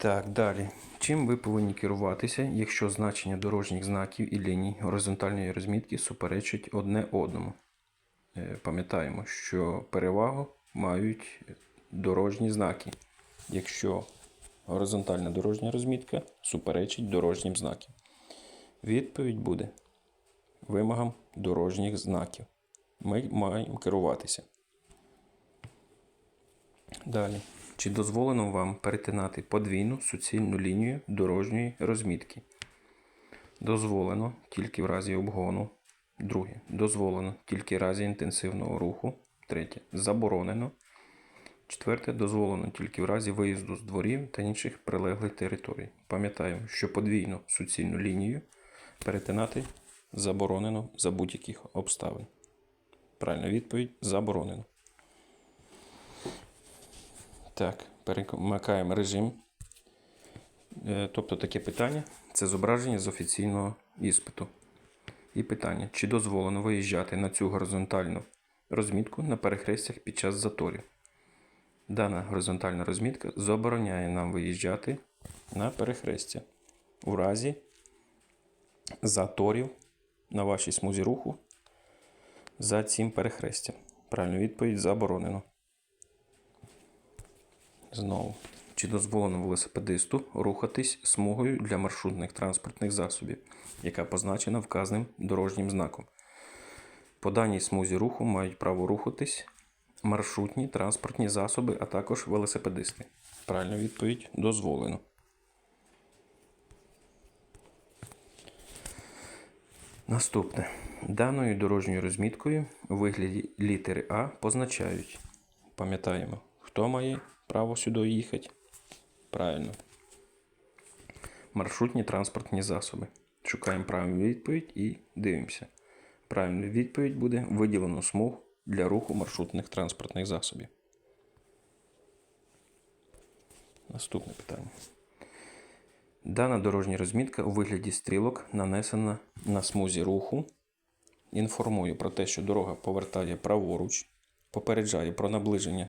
Так, далі. Чим ви повинні керуватися, якщо значення дорожніх знаків і ліній горизонтальної розмітки суперечать одне одному? Е, Пам'ятаємо, що перевагу мають дорожні знаки, якщо горизонтальна дорожня розмітка суперечить дорожнім знакам. Відповідь буде вимогам дорожніх знаків. Ми маємо керуватися. Далі. Чи дозволено вам перетинати подвійну суцільну лінію дорожньої розмітки? Дозволено тільки в разі обгону. Друге. Дозволено тільки в разі інтенсивного руху. Третє. Заборонено. Четверте. Дозволено тільки в разі виїзду з дворів та інших прилеглих територій. Пам'ятаємо, що подвійну суцільну лінію перетинати заборонено за будь-яких обставин. Правильна відповідь заборонено. Так, перемикаємо режим. Е, Тобто таке питання це зображення з офіційного іспиту. І питання: чи дозволено виїжджати на цю горизонтальну розмітку на перехрестях під час заторів? Дана горизонтальна розмітка забороняє нам виїжджати на перехрестя у разі заторів на вашій смузі руху за цим перехрестям. Правильна відповідь заборонено. Знову. Чи дозволено велосипедисту рухатись смугою для маршрутних транспортних засобів, яка позначена вказаним дорожнім знаком? По даній смузі руху мають право рухатись маршрутні транспортні засоби, а також велосипедисти. Правильна відповідь дозволено. Наступне. Даною дорожньою розміткою у вигляді літери А позначають. Пам'ятаємо, хто має право сюди їхати? Правильно. Маршрутні транспортні засоби. Шукаємо правильну відповідь і дивимося. Правильна відповідь буде виділено смуг для руху маршрутних транспортних засобів. Наступне питання. Дана дорожня розмітка у вигляді стрілок нанесена на смузі руху. Інформує про те, що дорога повертає праворуч, попереджає про наближення